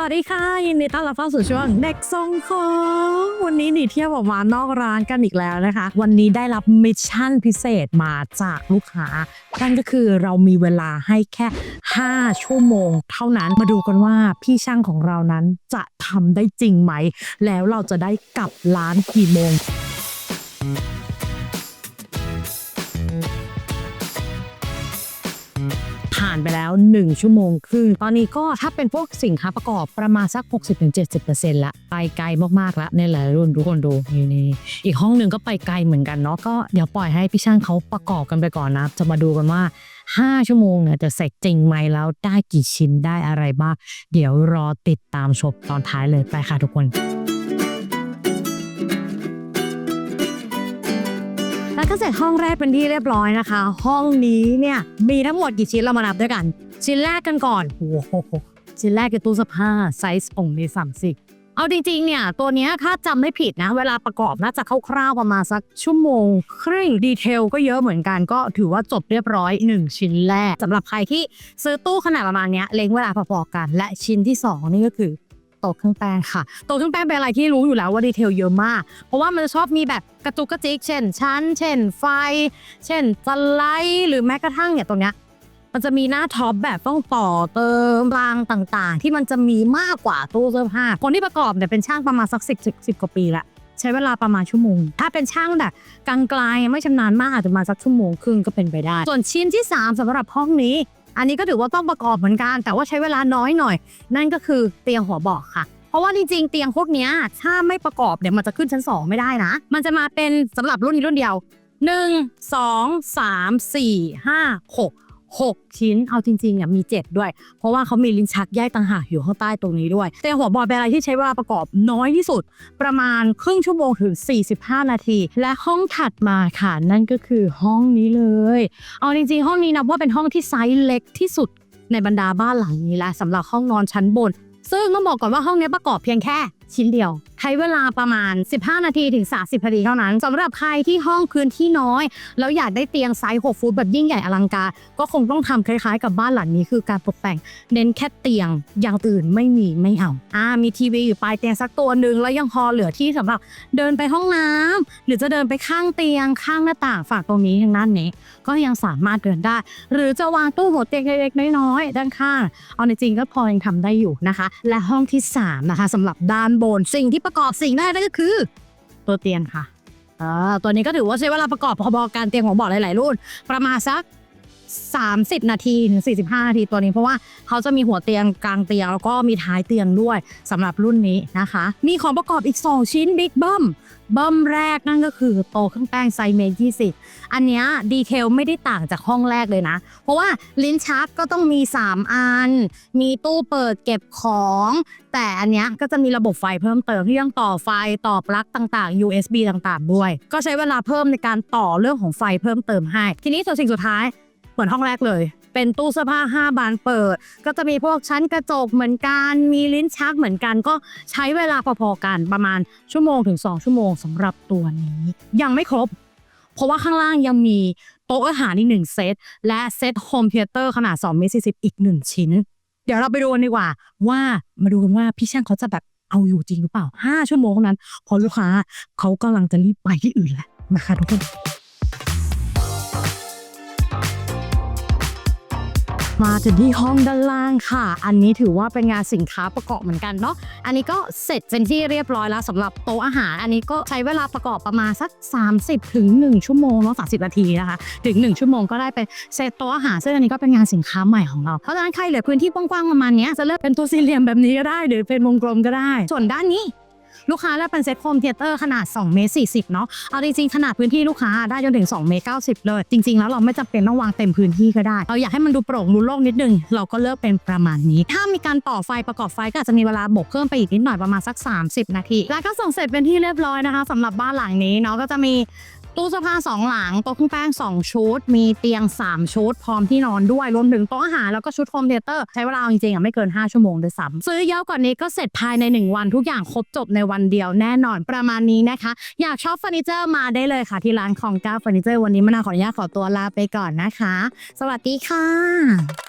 วัสดีค่ะ ยินดีต้อนรับเข้าสู่ช่วงเด็กทรงของวันนี้หนีเที่ยวออกมานอกร้านกันอีกแล้วนะคะ วันนี้ได้รับมิชชั่นพิเศษมาจากลูกค้านั่นก็คือเรามีเวลาให้แค่ 5 ชั่วโมง เท่านั้นมาดูกันว่าพี่ช่างของเรานั้นจะทำได้จริงไหม แล้วเราจะได้กลับร้านกี่โมงานไปแล้ว 1 ชั่วโมงครึ่งตอนนี้ก็ถ้าเป็นพวกสินค้าประกอบประมาณสัก 60-70%ละไปไกลมากๆล้วเนี่แหละรุ่นทุกคนดูนี่นี่อีกห้องหนึ่งก็ไปไกลเหมือนกันเนาะก็เดี๋ยวปล่อยให้พี่ช่างเขาประกอบกันไปก่อนนะ จะมาดูกันว่า 5 ชั่วโมงเนี่ยจะเสร็จจริงไหมแล้วได้กี่ชิ้นได้อะไรบ้างเดี๋ยวรอติดตามชมตอนท้ายเลยไปค่ะทุกคน แล้วก็เสร็จห้องแรกเป็นที่เรียบร้อยนะคะ ห้องนี้เนี่ยมีทั้งหมดกี่ชิ้นเรามานับด้วยกัน ชิ้นแรกกันก่อนโอ้โหชิ้นแรกคือตู้เสื้อผ้าไซส์องค์มีสามสิบเอาจริงๆเนี่ยตัวนี้ถ้าจำไม่ผิดนะ เวลาประกอบน่าจะคร่าวๆประมาณสักชั่วโมงครึ่งดีเทลก็เยอะเหมือนกันก็ถือว่าจบเรียบร้อย 1 ชิ้นแรกสำหรับใครที่ซื้อตู้ขนาดประมาณนี้เล็งเวลาพอๆกัน และชิ้นที่สองนี่ก็คือ โต๊ะเครื่องแป้งค่ะโต๊ะเครื่องแป้งเป็นอะไรที่รู้อยู่แล้วว่าดีเทลเยอะมาก เพราะว่ามันจะชอบมีแบบกระจุกกระจิก เช่นชั้น เช่น ไฟ เช่นสไลด์หรือแม้กระทั่งเนี่ยตรงเนี้ยมันจะมีหน้าท็อปแบบต้องต่อเติมรางต่างๆ ที่มันจะมีมากกว่าตู้เสื้อผ้าคนที่ประกอบเนี่ยเป็นช่างประมาณสักสิบสิบกว่าปีละใช้เวลาประมาณชั่วโมง ถ้าเป็นช่างแบบกลางๆไม่ชำนาญมากอาจจะมาสักชั่วโมงครึ่งก็เป็นไปได้ ส่วนชิ้นที่ 3สำหรับห้องนี้ อันนี้ก็ถือว่าต้องประกอบเหมือนกัน แต่ว่าใช้เวลาน้อยหน่อย นั่นก็คือเตียงหัวเบาะค่ะ เพราะว่าจริงๆ เตียงพวกนี้ถ้าไม่ประกอบเนี่ยมันจะขึ้นชั้น 2 ไม่ได้นะ มันจะมาเป็นสำหรับรุ่นนี้รุ่นเดียว 1 2 3 4 5 6 6 ชิ้น เอาจริงๆเนี่ยมี 7 ด้วย เพราะว่าเขามีลิ้นชักแยกต่างหากอยู่ข้างใต้ตรงนี้ด้วย แต่หัวบอลเป็นอะไรที่ใช้เวลาประกอบน้อยที่สุด ประมาณครึ่งชั่วโมงถึง 45 นาที และห้องถัดมาค่ะ นั่นก็คือห้องนี้เลย เอาจริงๆ ห้องนี้นับว่าเป็นห้องที่ไซส์เล็กที่สุดในบรรดาบ้านหลังนี้และสำหรับห้องนอนชั้นบน ซึ่งต้องบอกก่อนว่าห้องนี้ประกอบเพียงแค่ ชิ้นเดียว ใช้เวลาประมาณ 15 นาทีถึง 30นาทีเท่านั้นสำหรับใครที่ห้องพื้นที่น้อย แล้วอยากได้เตียงไซส์6ฟุตแบบยิ่งใหญ่อลังการ ก็คงต้องทำคล้ายๆ กับบ้านหลังนี้คือการตกแต่ง เน้นแค่เตียงอย่างอื่นไม่มีไม่เอาอ่ามีทีวีอยู่ปลายเตียงสักตัวหนึ่งแล้วยังพอเหลือที่สำหรับเดินไปห้องน้ำหรือจะเดินไปข้างเตียงข้างหน้าต่างฝากตรงนี้ทางด้านนี้ ก็ยังสามารถเดินได้ หรือจะวางตู้หัวเตียงเล็กๆน้อยๆด้านข้าง เอาในจริงก็พอยังทำได้อยู่นะคะ และห้องที่3นะคะสำหรับด้านบน สิ่งที่ประกอบสิ่งแรกนั่นก็คือ ตัวเตียงค่ะอ่าตัวนี้ก็ถือว่าใช้เวลาประกอบพอๆการเตียงของเบาะหลายๆรุ่น ประมาณสัก 30 นาทีถึง45 นาทีตัวนี้ เพราะว่าเขาจะมีหัวเตียงกลางเตียง แล้วก็มีท้ายเตียงด้วยสำหรับรุ่นนี้นะคะ มีของประกอบอีก 2 ชิ้นบิ๊กเบิ้มเบิ้มแรกนั่นก็คือโตเครื่องแป้งไซเมตร20 อันนี้ดีเทลไม่ได้ต่างจากห้องแรกเลยนะ เพราะว่าลิ้นชักก็ต้องมี 3 อัน มีตู้เปิดเก็บของ แต่อันนี้ก็จะมีระบบไฟเพิ่มเติมที่ต้องต่อไฟต่อปลั๊กต่างๆ USB ต่างๆ ด้วย ก็ใช้เวลาเพิ่มในการต่อเรื่องของไฟเพิ่มเติมให้ ทีนี้ส่วนสิ่งสุดท้าย เหมือนห้องแรกเลย เป็นตู้เสื้อผ้า5บานเปิด ก็จะมีพวกชั้นกระจกเหมือนกัน มีลิ้นชักเหมือนกัน ก็ใช้เวลาพอๆกันประมาณชั่วโมงถึง 2 ชั่วโมงสำหรับตัวนี้ ยังไม่ครบ เพราะว่าข้างล่างยังมีโต๊ะอาหารอีกหนึ่งเซต และเซตโฮมเทเตอร์ขนาด2เมตร40 อีก 1 ชิ้น เดี๋ยวเราไปดูกันดีกว่า ว่ามาดูกันว่าพี่ช่างเขาจะแบบเอาอยู่จริงหรือเปล่า 5 ชั่วโมงนั้น พอลูกค้าเขากำลังจะรีบไปที่อื่นแล้วนะคะทุกคน มาถึงที่ห้องด้านล่างค่ะ อันนี้ถือว่าเป็นงานสินค้าประกอบเหมือนกันเนาะ อันนี้ก็เสร็จเป็นที่เรียบร้อยแล้วสำหรับโต๊ะอาหาร อันนี้ก็ใช้เวลาประกอบประมาณสัก 30ถึง1ชั่วโมงเนาะ30นาทีนะคะ ถึง 1 ชั่วโมงก็ได้เป็นเซตโต๊ะอาหารซึ่งอันนี้ก็เป็นงานสินค้าใหม่ของเรา เพราะฉะนั้นใครเหลือพื้นที่กว้างๆประมาณเนี้ยจะเลือกเป็นตัวสี่เหลี่ยมแบบนี้ก็ได้ หรือเป็นวงกลมก็ได้ ส่วนด้านนี้ ลูกค้าเลือกเป็นเซตโฮมเทเตอร์ขนาด2เมตร40เนาะเอาจริงๆขนาดพื้นที่ลูกค้าได้จนถึง2เมตร90 เลย จริง ๆ แล้วเราไม่จำเป็นต้องวางเต็มพื้นที่ก็ได้ เราอยากให้มันดูโปร่งดูโล่งนิดนึง เราก็เลือกเป็นประมาณนี้ ถ้ามีการต่อไฟประกอบไฟก็อาจจะมีเวลาบกเพิ่มไปอีกนิดหน่อยประมาณสัก 30 นาที แล้วก็ส่งเสร็จเป็นที่เรียบร้อยนะคะสำหรับบ้านหลังนี้เนาะก็จะมี ตู้เสื้อผ้าสองหลังโต๊ะเครื่องแป้งสองชุด มีเตียง3ชุด พร้อมที่นอนด้วยรวมถึงโต๊ะอาหารแล้วก็ชุดโฮมเทเตอร์ใช้เวลาจริงๆอะไม่เกิน 5 ชั่วโมงด้วยซ้ำซื้อเยอะกว่านี้ก็เสร็จภายใน 1 วันทุกอย่างครบจบในวันเดียวแน่นอนประมาณนี้นะคะ อยากชอบเฟอร์นิเจอร์มาได้เลยค่ะ ที่ร้านของก้าเฟอร์นิเจอร์วันนี้มะนาวขออนุญาตขอตัวลาไปก่อนนะคะ สวัสดีค่ะ